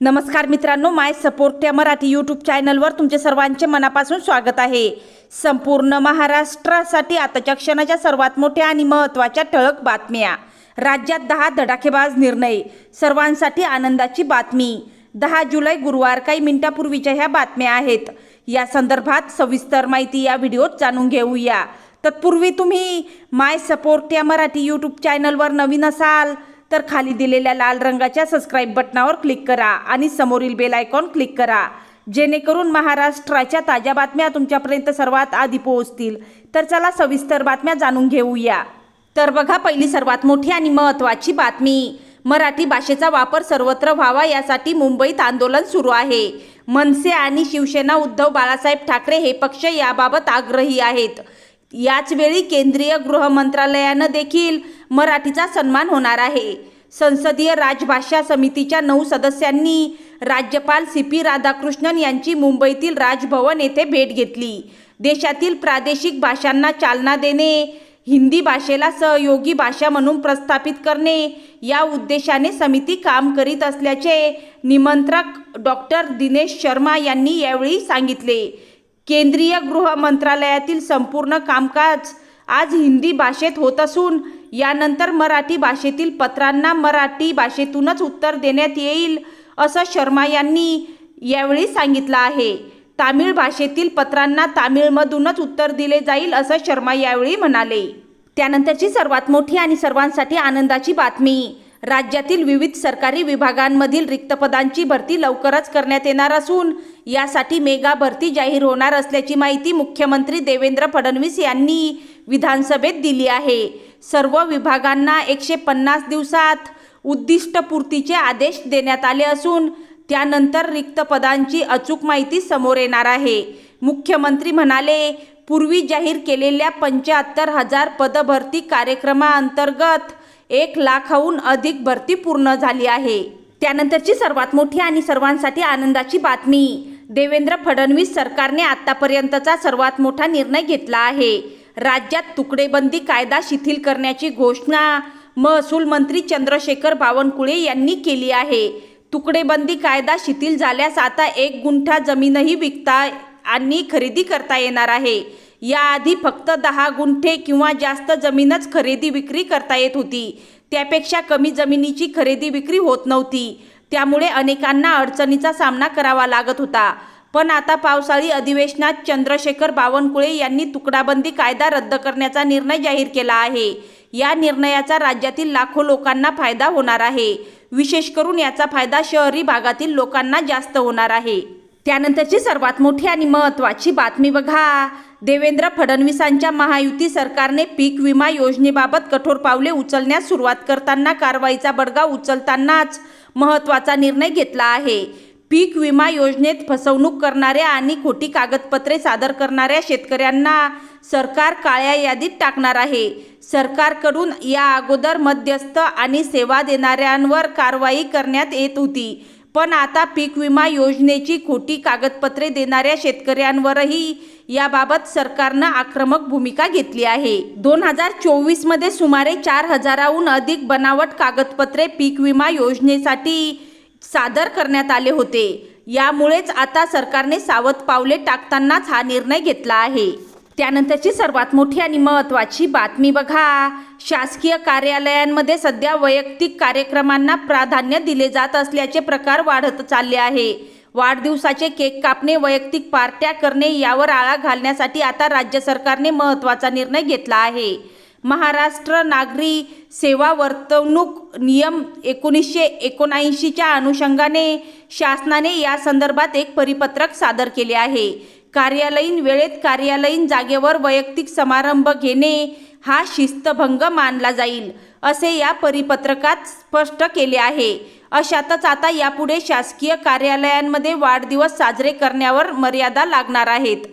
नमस्कार मित्रांनो माय सपोर्ट या मराठी यूट्यूब चॅनलवर तुमचे सर्वांचे मनापासून स्वागत आहे. संपूर्ण महाराष्ट्रासाठी आताच्या क्षणाच्या सर्वात मोठ्या आणि महत्त्वाच्या ठळक बातम्या. राज्यात दहा धडाकेबाज निर्णय सर्वांसाठी आनंदाची बातमी. दहा जुलै गुरुवार काही मिनिटापूर्वीच्या ह्या बातम्या आहेत. या संदर्भात सविस्तर माहिती या व्हिडिओत जाणून घेऊया. तत्पूर्वी तुम्ही माय सपोर्ट या मराठी यूट्यूब चॅनलवर नवीन असाल तर खाली दिलेल्या लाल रंगाच्या सबस्क्राईब बटनावर क्लिक करा आणि समोरील बेल आयकॉन क्लिक करा. जेणेकरून महाराष्ट्राच्या ताज्या बातम्या तुमच्यापर्यंत सर्वात आधी पोहोचतील. तर चला सविस्तर बातम्या जाणून घेऊया. तर बघा पहिली सर्वात मोठी आणि महत्त्वाची बातमी. मराठी भाषेचा वापर सर्वत्र व्हावा यासाठी मुंबईत आंदोलन सुरू आहे. मनसे आणि शिवसेना उद्धव बाळासाहेब ठाकरे हे पक्ष याबाबत आग्रही आहेत. याचवेळी केंद्रीय गृह मंत्रालयानं देखील मराठीचा सन्मान होणार आहे. संसदीय राजभाषा समितीच्या नऊ सदस्यांनी राज्यपाल सी पी राधाकृष्णन यांची मुंबईतील राजभवन येथे भेट घेतली. देशातील प्रादेशिक भाषांना चालना देणे हिंदी भाषेला सहयोगी भाषा म्हणून प्रस्थापित करणे या उद्देशाने समिती काम करीत असल्याचे निमंत्रक डॉक्टर दिनेश शर्मा यांनी यावेळी सांगितले. केंद्रीय गृह मंत्रालयातील संपूर्ण कामकाज आज हिंदी भाषेत होत असून यानंतर मराठी भाषेतील पत्रांना मराठी भाषेतूनच उत्तर देण्यात येईल असं शर्मा यांनी यावेळी सांगितलं आहे. तामिळ भाषेतील पत्रांना तामिळमधूनच उत्तर दिले जाईल असं शर्मा यावेळी म्हणाले. त्यानंतरची सर्वात मोठी आणि सर्वांसाठी आनंदाची बातमी. राज्यातील विविध सरकारी विभागांमधील रिक्त पदांची भरती लवकरच करण्यात येणार असून यासाठी मेगा भरती जाहीर होणार असल्याची माहिती मुख्यमंत्री देवेंद्र फडणवीस यांनी विधानसभेत दिली आहे. सर्व विभागांना एकशे पन्नास दिवसात उद्दिष्टपूर्तीचे आदेश देण्यात आले असून त्यानंतर रिक्त पदांची अचूक माहिती समोर येणार आहे. मुख्यमंत्री म्हणाले पूर्वी जाहीर केलेल्या पंच्याहत्तर हजार पदभरती कार्यक्रमाअंतर्गत एक लाखाहून अधिक भरती पूर्ण झाली आहे. त्यानंतरची सर्वात मोठी आणि सर्वांसाठी आनंदाची बातमी. देवेंद्र फडणवीस सरकारने आतापर्यंतचा सर्वात मोठा निर्णय घेतला आहे. राज्यात तुकडेबंदी कायदा शिथिल करण्याची घोषणा महसूल मंत्री चंद्रशेखर बावनकुळे यांनी केली आहे. तुकडेबंदी कायदा शिथिल झाल्यास आता एक गुंठा जमीनही विकता आणि खरेदी करता येणार आहे. याआधी फक्त दहा गुंठे किंवा जास्त जमीनच खरेदी विक्री करता येत होती. त्यापेक्षा कमी जमिनीची खरेदी विक्री होत नव्हती. त्यामुळे अनेकांना अडचणीचा सामना करावा लागत होता. पण आता पावसाळी अधिवेशनात चंद्रशेखर बावनकुळे यांनी तुकडाबंदी कायदा रद्द करण्याचा निर्णय जाहीर केला आहे. या निर्णयाचा राज्यातील लाखो लोकांना फायदा होणार आहे. विशेष करून याचा फायदा शहरी भागातील लोकांना जास्त होणार आहे. त्यानंतरची सर्वात मोठी आणि महत्त्वाची बातमी बघा. देवेंद्र फडणवीसांच्या महायुती सरकारने पीक विमा योजनेबाबत कठोर पावले उचलण्यास सुरुवात करताना कारवाईचा बडगा उचलतानाच महत्त्वाचा निर्णय घेतला आहे. पीक विमा योजनेत फसवणूक करणाऱ्या आणि खोटी कागदपत्रे सादर करणाऱ्या शेतकऱ्यांना सरकार काळ्या यादीत टाकणार आहे. सरकारकडून या अगोदर मध्यस्थ आणि सेवा देणाऱ्यांवर कारवाई करण्यात येत होती. पण आता पीक विमा योजनेची खोटी कागदपत्रे देणाऱ्या शेतकऱ्यांवरही याबाबत सरकारनं आक्रमक भूमिका घेतली आहे. दोन हजार चोवीसमध्ये सुमारे चार हजाराहून अधिक बनावट कागदपत्रे पीक विमा योजनेसाठी सादर करण्यात आले होते. यामुळेच आता सरकारने सावध पावले टाकतानाच हा निर्णय घेतला आहे. त्यानंतरची सर्वात मोठी आणि महत्त्वाची बातमी बघा. शासकीय कार्यालयांमध्ये सध्या वैयक्तिक कार्यक्रमांना प्राधान्य दिले जात असल्याचे प्रकार वाढत चालले आहे. वाढदिवसाचे केक कापणे वैयक्तिक पार्ट्या करणे यावर आळा घालण्यासाठी आता राज्य सरकारने महत्त्वाचा निर्णय घेतला आहे. महाराष्ट्र नागरी सेवा वर्तवणूक नियम एकोणीसशे एकोणऐंशीच्या अनुषंगाने शासनाने या संदर्भात एक परिपत्रक सादर केले आहे. कार्यालयीन वेळेत कार्यालयीन जागेवर वैयक्तिक समारंभ घेणे हा शिस्तभंग मानला जाईल असे या परिपत्रकात स्पष्ट केले आहे. अशातच आता यापुढे शासकीय कार्यालयांमध्ये वाढदिवस साजरे करण्यावर मर्यादा लागणार आहेत.